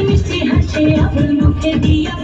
মিষ্টি হাসে আমার মুখে দিয়া